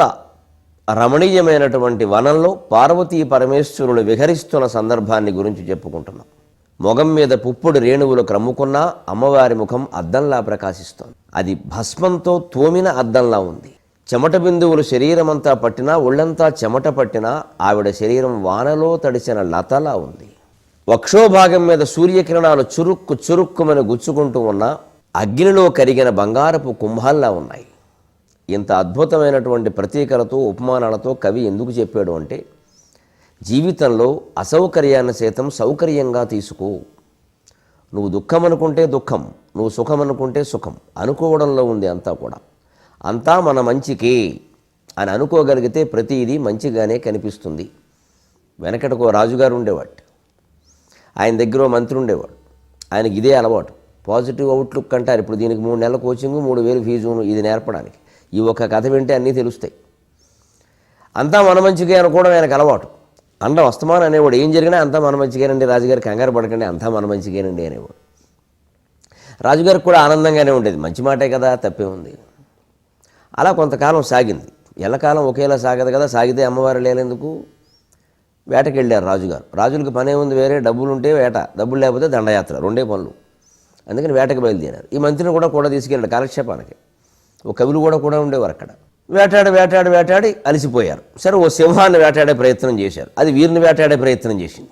అత్యంత రమణీయమైనటువంటి వనంలో పార్వతీ పరమేశ్వరులు విహరిస్తున్న సందర్భాన్ని గురించి చెప్పుకుంటున్నాం. మొగం మీద పుప్పుడు రేణువులు క్రమ్ముకున్నా అమ్మవారి ముఖం అద్దంలా ప్రకాశిస్తోంది. అది భస్మంతో తోమిన అద్దంలా ఉంది. చెమట బిందువులు శరీరమంతా పట్టినా ఒళ్ళంతా చెమట పట్టినా ఆవిడ శరీరం వానలో తడిసిన లతలా ఉంది. వక్షోభాగం మీద సూర్యకిరణాలు చురుక్కు చురుక్కుమని గుచ్చుకుంటూ ఉన్న అగ్నిలో కరిగిన బంగారపు కుంభాల్లా ఉన్నాయి. ఇంత అద్భుతమైనటువంటి ప్రతీకలతో ఉపమానాలతో కవి ఎందుకు చెప్పాడు అంటే జీవితంలో అసౌకర్యాన్ని సైతం సౌకర్యంగా తీసుకో. నువ్వు దుఃఖం అనుకుంటే దుఃఖం నువ్వు సుఖం అనుకుంటే సుఖం అనుకోవడంలో ఉంది అంతా కూడా. అంతా మన మంచికే అని అనుకోగలిగితే ప్రతిదీ మంచిగానే కనిపిస్తుంది. వెనకటికో రాజుగారు ఉండేవాడు. ఆయన దగ్గర మంత్రి ఉండేవాడు. ఆయనకి ఇదే అలవాటు. పాజిటివ్ అవుట్లుక్ అంటారు. ఇప్పుడు దీనికి మూడు నెలల కోచింగ్ మూడు వేలు ఫీజు ఇది నేర్పడానికి. ఈ ఒక్క కథ వింటే అన్నీ తెలుస్తాయి. అంతా మన మంచిగా అనుకోవడం ఆయనకు అలవాటు. అండం వస్తమానం అనేవాడు ఏం జరిగినా అంతా మన మంచిగానండి రాజుగారు కంగారు పడకండి అంతా మన మంచిగానండి అనేవాడు. రాజుగారికి కూడా ఆనందంగానే ఉండేది. మంచి మాటే కదా తప్పే ఉంది. అలా కొంతకాలం సాగింది. ఎల్లకాలం ఒకేలా సాగదు కదా సాగితే అమ్మవారు లేనందుకు వేటకి వెళ్ళారు రాజుగారు. రాజులకు పనే ఉంది వేరే డబ్బులు ఉంటే వేట డబ్బులు లేకపోతే దండయాత్ర రెండే పనులు. అందుకని వేటకు బయలుదేరారు. ఈ మంత్రిని కూడా కూడా తీసుకెళ్ళాడు కాలక్షేపానికి. ఓ కవులు కూడా కూడా ఉండేవారు అక్కడ. వేటాడి వేటాడి వేటాడి అలసిపోయారు. సరే ఓ సింహాన్ని వేటాడే ప్రయత్నం చేశారు. అది వీరిని వేటాడే ప్రయత్నం చేసింది.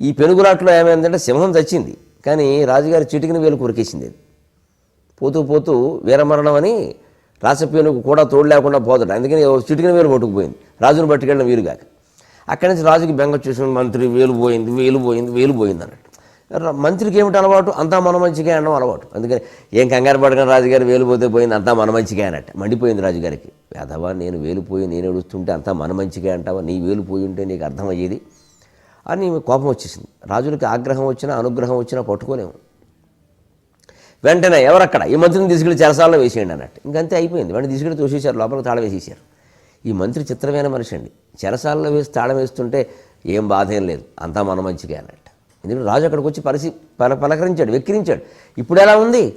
ఈ పెనుగులాట్లో ఏమైందంటే సింహం చచ్చింది. కానీ రాజుగారి చిటికిన వేలు కొరికేసింది అది. పోతూ పోతూ వీరమరణం అని రాసపేనుకు కూడా తోడు లేకుండా పోతాడు. అందుకని ఓ చిటికిన వేలు పట్టుకుపోయింది. రాజును పట్టుకెళ్ళిన వీరుగాక. అక్కడి నుంచి రాజుకి బెంగ చూసిన మంత్రి వేలు పోయింది వేలు పోయింది వేలు పోయింది అన్నాడు. మంత్రికి ఏమిటి అలవాటు? అంతా మన మంచిగా అనడం అలవాటు. అందుకని ఏం కంగారు పడకని రాజుగారు వేలు పోతే పోయింది అంతా మన మంచిగా అన్నట్టు. మండిపోయింది రాజుగారికి. వేదవా నేను వేలిపోయి నేను ఏడుస్తుంటే అంతా మన మంచిగా అంటావా? నీ వేలు పోయి ఉంటే నీకు అర్థమయ్యేది? అని కోపం వచ్చేసింది. రాజులకి ఆగ్రహం వచ్చినా అనుగ్రహం వచ్చినా పట్టుకోలేము. వెంటనే ఎవరక్కడ? ఈ మంత్రిని తీసుకెళ్ళి చెరసాలలో వేసేయండి అన్నట్టు. ఇంకంతే అయిపోయింది. వెంటనే తీసుకెళ్ళి తోసేశారు లోపల తాళ వేసేసారు ఈ మంత్రి చిత్రమైన మనిషి అండి. చెరసాలలో వేసి తాళం వేస్తుంటే ఏం బాధ ఏం లేదు. అంతా మన మంచిగా అన్నట్టు. ఎందుకంటే రాజు అక్కడికి వచ్చి పరిసి పల పలకరించాడు వెక్కిరించాడు. ఇప్పుడు ఎలా ఉంది?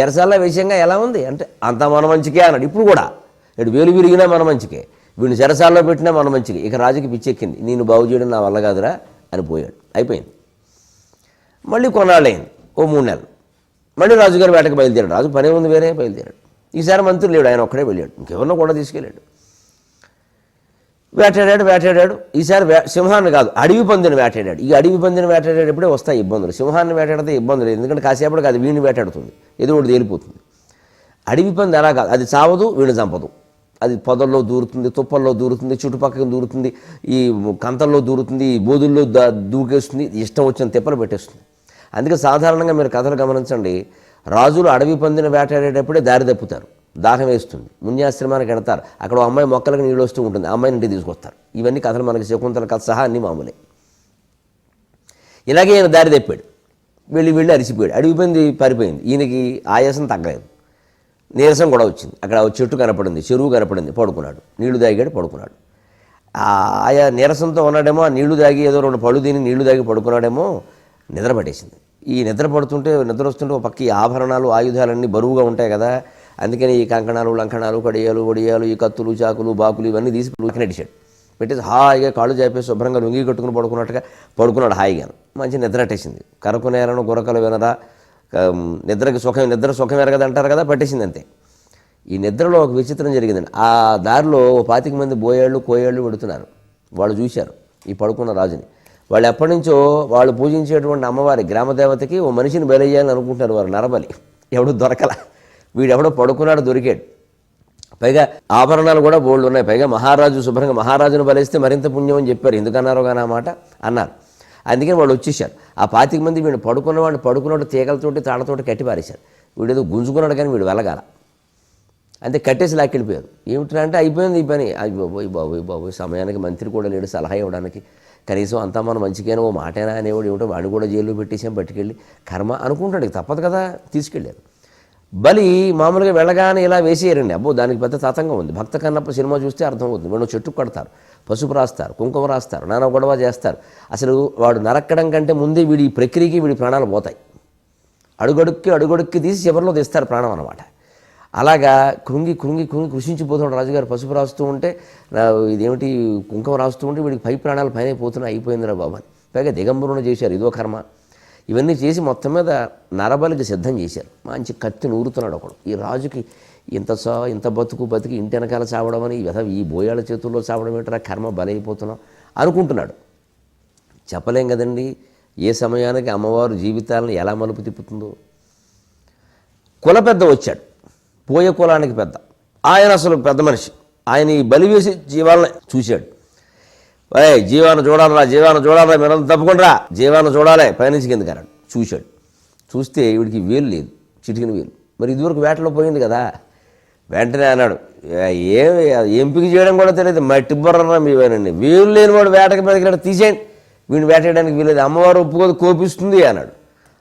చెరసాల విషయంగా ఎలా ఉంది? అంటే అంత మన మంచికే అన్నాడు. ఇప్పుడు కూడా ఇటు వేలు విరిగినా మన మంచికే. వీడిని చెరసాల్లో పెట్టినా మన మంచికే. ఇక రాజుకి పిచ్చెక్కింది. నేను బాగు చేయడం నా వల్ల కాదురా అని పోయాడు. అయిపోయింది. మళ్ళీ కొన్నాళ్ళైంది ఓ మూడు నెలలు. మళ్ళీ రాజుగారు వేటకు బయలుదేరాడు. రాజు పని ఉంది వేరే బయలుదేరాడు. ఈసారి మంత్రి లేడు. ఆయన ఒక్కడే వెళ్ళాడు. ఇంకెవరినో కూడా తీసుకెళ్ళాడు. వేటాడాడు వేటాడాడు. ఈసారి సింహాన్ని కాదు అడవి పందిని వేటాడాడు. ఈ అడవి పందిని వేటాడేటప్పుడే వస్తాయి ఇబ్బందులు. సింహాన్ని వేటాడితే ఇబ్బంది లేదు. ఎందుకంటే కాసేపటికి అది వీణి వేటాడుతుంది. ఎదురుడు తేలిపోతుంది. అడవి పంది అలా కాదు. అది చావదు వీణు చంపదు. అది పొదల్లో దూరుతుంది తుప్పల్లో దూరుతుంది చుట్టుపక్కల దూరుతుంది ఈ కంతల్లో దూరుతుంది ఈ బోధుల్లో దూకేస్తుంది ఇష్టం వచ్చిన తిప్పలు పెట్టేస్తుంది. అందుకే సాధారణంగా మీరు కథలు గమనించండి. రాజులు అడవి పందిని వేటాడేటప్పుడే దారి తప్పుతారు. దాహం వేస్తుంది. మున్యాశ్రమానికి వెళతారు. అక్కడ అమ్మాయి మొక్కలకు నీళ్ళు వస్తూ ఉంటుంది. అమ్మాయి నుండి తీసుకొస్తారు. ఇవన్నీ కథలు మనకి శకుంతల కథ సహా అన్నీ మామూలే. ఇలాగే ఈయన దారి తెప్పాడు. వెళ్ళి వెళ్ళి అరిసిపోయాడు. అడిగిపోయింది పారిపోయింది. ఈయనకి ఆయాసం తగ్గలేదు. నీరసం కూడా వచ్చింది. అక్కడ చెట్టు కనపడింది చెరువు కనపడింది. పడుకున్నాడు. నీళ్ళు తాగాడు పడుకున్నాడు. ఆ ఆయా నీరసంతో ఉన్నాడేమో ఆ నీళ్ళు తాగి ఏదో రెండు పళ్ళు తిని నీళ్ళు తాగి పడుకున్నాడేమో నిద్ర పట్టేసింది ఈ నిద్ర పడుతుంటే నిద్ర వస్తుంటే ఒక పక్క ఈ ఆభరణాలు ఆయుధాలన్నీ బరువుగా ఉంటాయి కదా. అందుకని ఈ కంకణాలు లంకణాలు కడియాలు ఒడియాలు ఈ కత్తులు చాకులు బాకులు ఇవన్నీ తీసి నడిచాడు పెట్టేసి హాయిగా కాళ్ళు చేపేసి శుభ్రంగా లొంగి కట్టుకుని పడుకున్నట్టుగా పడుకున్నాడు హాయిగా. మంచి నిద్ర అట్టేసింది కరకు నేలను గురకలు వినరా నిద్రకి సుఖం నిద్ర సుఖం ఎరగదు అంటారు కదా పట్టేసింది అంతే. ఈ నిద్రలో ఒక విచిత్రం జరిగిందండి. ఆ దారిలో ఓ పాతిక మంది బోయేళ్ళు కోయేళ్ళు పెడుతున్నారు. వాళ్ళు చూశారు ఈ పడుకున్న రాజుని. వాళ్ళు ఎప్పటి నుంచో వాళ్ళు పూజించేటువంటి అమ్మవారి గ్రామదేవతకి ఓ మనిషిని బలయ్యాలని అనుకుంటారు వారు నరబలి. ఎవడు దొరకల. వీడెవడో పడుకున్నాడు దొరికాడు. పైగా ఆభరణాలు కూడా బోల్డ్ ఉన్నాయి. పైగా మహారాజు శుభ్రంగా మహారాజును బలిస్తే మరింత పుణ్యం అని చెప్పారు. ఎందుకన్నారో కానీ అన్నమాట మాట? అన్నారు. అందుకని వాళ్ళు వచ్చేసారు ఆ పాతిక మంది వీడు పడుకున్న వాడిని పడుకున్నట్టు తీగలతోటి తాళతోటి కట్టి పారేశారు. వీడు ఏదో గుంజుకున్నాడు కానీ వీడు వెళ్ళగాల. అంతే కట్టేసి లాక్కెళ్ళిపోయారు. ఏమిటంటే అంటే అయిపోయింది ఈ పని. అయ్యి బాబోయ్ బాబోయ్ బాబోయ్. సమయానికి మంత్రి కూడా లేడు సలహా ఇవ్వడానికి. కనీసం అంతా మనం మంచిగానే ఓ మాటేనా అనేవాడు ఏమిటో వాడిని కూడా జైల్లో పెట్టేసాం పట్టుకెళ్ళి. కర్మ అనుకుంటాడు తప్పదు కదా తీసుకెళ్ళారు. బలి మామూలుగా వెళ్ళగానే ఇలా వేసేయరండి అబ్బో దానికి పెద్ద తతంగా ఉంది. భక్త కన్నప్ప సినిమా చూస్తే అర్థమవుతుంది. వీళ్ళు చెట్టు కడతారు. పసుపు రాస్తారు కుంకుమ రాస్తారు నానా గొడవ చేస్తారు. అసలు వాడు నరక్కడం కంటే ముందే వీడి ప్రక్రియకి వీడి ప్రాణాలు పోతాయి. అడుగడుక్కి అడుగడుక్కి తీసి చివరిలో తీస్తారు ప్రాణం అనమాట అలాగా కృంగి కృంగి కృంగి కృషించిపోతున్నాడు రాజుగారు. పసుపు రాస్తూ ఉంటే ఇదేమిటి కుంకుమ రాస్తూ ఉంటే వీడికి పై ప్రాణాలు పైన పోతున్నాయి అయిపోయిందిరా బాబా పైగా దిగంబరుణ చేశారు. ఇదో కర్మ. ఇవన్నీ చేసి మొత్తం మీద నరబలికి సిద్ధం చేశారు. మంచి కత్తి నూరుతున్నాడు ఒకడు. ఈ రాజుకి ఇంత సా ఇంత బతుకు బతికి ఇంటి వెనకాల చావడం అని ఈ బోయాల చేతుల్లో చావడం ఏంటరా? కర్మ బలైపోతున్నాం అనుకుంటున్నాడు. చెప్పలేం కదండి ఏ సమయానికి అమ్మవారు జీవితాలను ఎలా మలుపు తిప్పుతుందో. కుల పెద్ద వచ్చాడు. పోయే కులానికి పెద్ద. ఆయన అసలు పెద్ద మనిషి. ఆయన ఈ బలి వేసి జీవాలను చూశాడు. ఏ జీవాన్ని చూడాలరా జీవాన్ని చూడాలరా మీరు తప్పకుండా జీవాన్ని చూడాలి పయనించి కింద కరెంట్ చూశాడు. చూస్తే వీడికి వేలు లేదు చిటికిన వేలు. మరి ఇదివరకు వేటలో పోయింది కదా. వెంటనే అన్నాడు ఏం ఎంపిక చేయడం కూడా తెలియదు మట్టి బొర్రరా మీవేనండి వేలు లేని వాడు వేటకి మీదకి తీసేయండి. వీడిని వేటేయడానికి వీలేదు అమ్మవారు ఒప్పుకోదు కోపిస్తుంది అన్నాడు.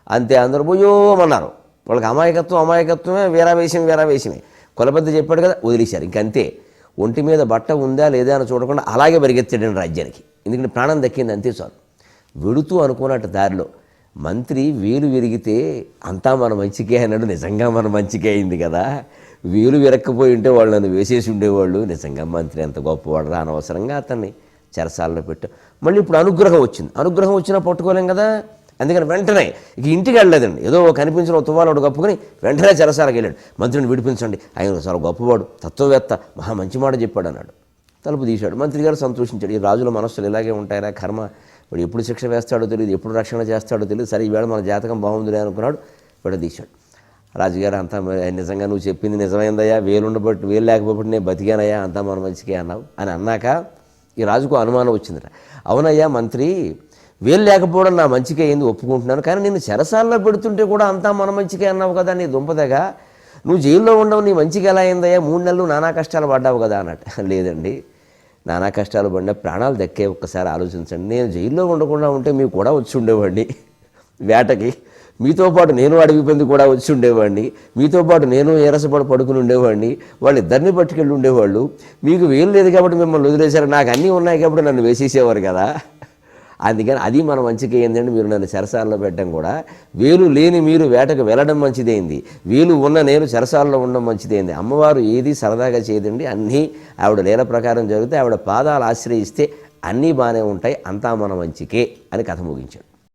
అంతే అందరూ పోయోమన్నారు. వాళ్ళకి అమాయకత్వం అమాయకత్వమే వీరావేశం వీరావేశమే. కులపెద్ద చెప్పాడు కదా వదిలేశారు. ఇంకంతే. ఒంటి మీద బట్ట ఉందా లేదా అని చూడకుండా అలాగే పరిగెత్తాడు రాజ్యానికి. ఎందుకంటే ప్రాణం దక్కింది అంతే చాలు. వెడుతూ అనుకున్నట్టు దారిలో మంత్రి వేలు విరిగితే అంతా మన మంచికే అన్నాడు. నిజంగా మన మంచికే అయింది కదా. వేలు విరక్కపోయి ఉంటే వాళ్ళు నన్ను వేసేసి ఉండేవాళ్ళు. నిజంగా మంత్రి ఎంత గొప్పవాడు రా అనవసరంగా అతన్ని చెరసాలలో పెట్టాం మళ్ళీ ఇప్పుడు అనుగ్రహం వచ్చింది. అనుగ్రహం వచ్చినా పట్టుకోలేం కదా. అందుకని వెంటనే ఇక ఇంటికి వెళ్ళలేదండి. ఏదో కనిపించిన తువ్వాలోడు కప్పుకొని వెంటనే చెరసాలకు వెళ్ళాడు. మంత్రిని విడిపించండి. ఆయన చాలా గొప్పవాడు తత్వవేత్త మహా మంచి మాట చెప్పాడు అన్నాడు. తలుపు తీశాడు. మంత్రి గారు సంతోషించాడు. ఈ రాజుల మనస్సులు ఇలాగే ఉంటాయరా కర్మ. వాడు ఎప్పుడు శిక్ష వేస్తాడో తెలియదు ఎప్పుడు రక్షణ చేస్తాడో తెలియదు. సరే ఈవేళ మన జాతకం బాగుందిలే అనుకున్నాడు విడదీశాడు. రాజుగారు అంతా నిజంగా నువ్వు చెప్పింది నిజమైందయ్యా. వేలుండబట్టి వేలు లేకపోతే నేను బతికానయ్యా అంతా మన మంచికే అన్నావు అని అన్నాక ఈ రాజుకు అనుమానం వచ్చిందిరా. అవునయ్యా మంత్రి వేలు లేకపోవడం నా మంచికే అయింది ఒప్పుకుంటున్నాను. కానీ నేను చెరసాల్లో పెడుతుంటే కూడా అంతా మన మంచికే అన్నావు కదా నీ దుంపదగా. నువ్వు జైల్లో ఉండవు నీ మంచిగా ఎలా అయిందయ్యా? మూడు నెలలు నానా కష్టాలు పడ్డావు కదా అన్నట్టు. లేదండి. నానా కష్టాలు పడిన ప్రాణాలు దక్కే ఒక్కసారి ఆలోచించండి. నేను జైల్లో ఉండకుండా ఉంటే మీకు కూడా వచ్చి ఉండేవాడిని. వేటకి. మీతో పాటు నేను అడవి పంది కూడా వచ్చి ఉండేవాడిని. మీతో పాటు నేను ఎరసపడి పడుకుని ఉండేవాడిని. వాళ్ళు ఇద్దరిని పట్టుకెళ్ళి ఉండేవాళ్ళు. మీకు వేలు లేదు కాబట్టి మిమ్మల్ని వదిలేశారు. నాకు అన్నీ ఉన్నాయి కాబట్టి నన్ను వేసేసేవారు కదా. అందుకని అది మన మంచికి ఏంటంటే మీరు నన్ను చెరసాలలో పెట్టడం కూడా. వేలు లేని మీరు వేటకు వెళ్ళడం మంచిదైంది వేలు ఉన్న నేను చెరసాలలో ఉండడం మంచిదైంది అమ్మవారు ఏది సరదాగా చేయదండి. అన్నీ ఆవిడ లీల ప్రకారం జరిగితే ఆవిడ పాదాలు ఆశ్రయిస్తే అన్నీ బాగానే ఉంటాయి. అంతా మన మంచికే అని కథ ముగించాడు